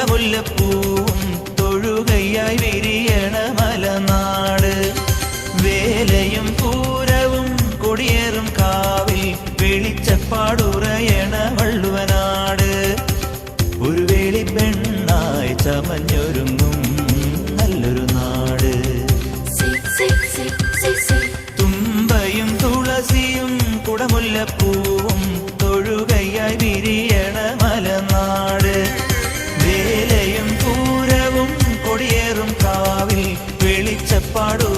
കുടമുല്ലപ്പൂവും തൊഴുകയായി വിരിയണ മലനാട്. വേലയും പൂരവും കൊടിയേറും കാവിൽ വെളിച്ചപ്പാടുറയണ பாடும்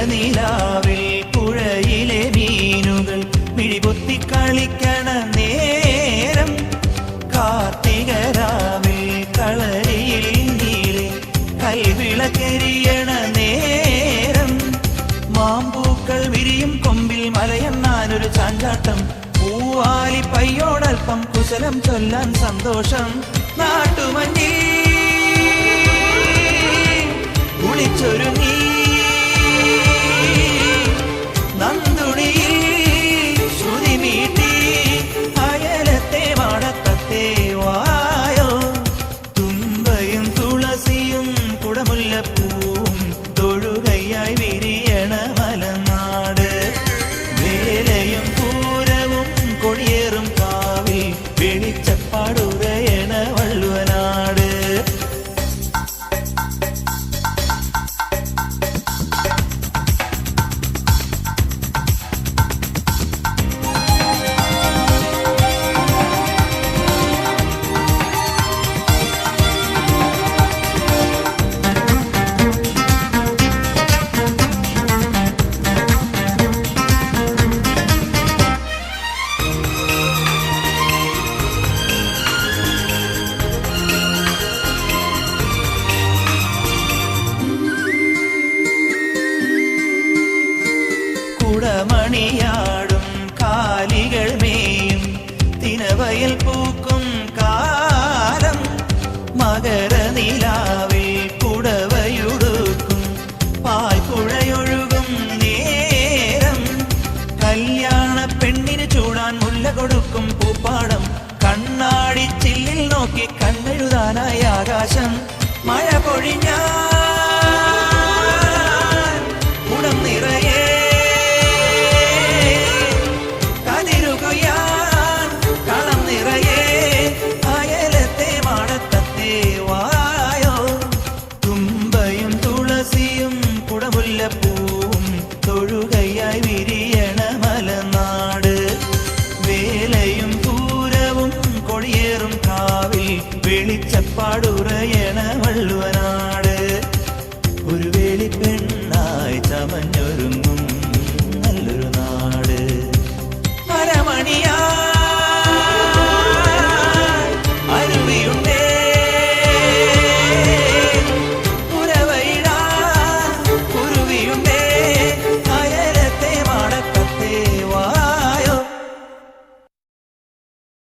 മീനനിലാവിൽ പുഴയിലെ മീനുകൾ മിഴിപൊത്തി കളിക്കണ നേരം. കാർത്തികരാവിൽ കളരിയിൽ നീളെ കൽവിളക്കെരിയണ നേരം. മാമ്പൂക്കൾ വിരിയും കൊമ്പിൽ മലയെന്നാനൊരു ചാഞ്ചാട്ടം. പൂവാലി പയ്യോടൽപ്പം കുശലം ചൊല്ലാൻ സന്തോഷം. നാട്ടുമഞ്ഞിൽ കുളിച്ചൊരുങ്ങി. ഞാനായി ആകാശം മഴ പൊഴിഞ്ഞാ Sunny. Oh.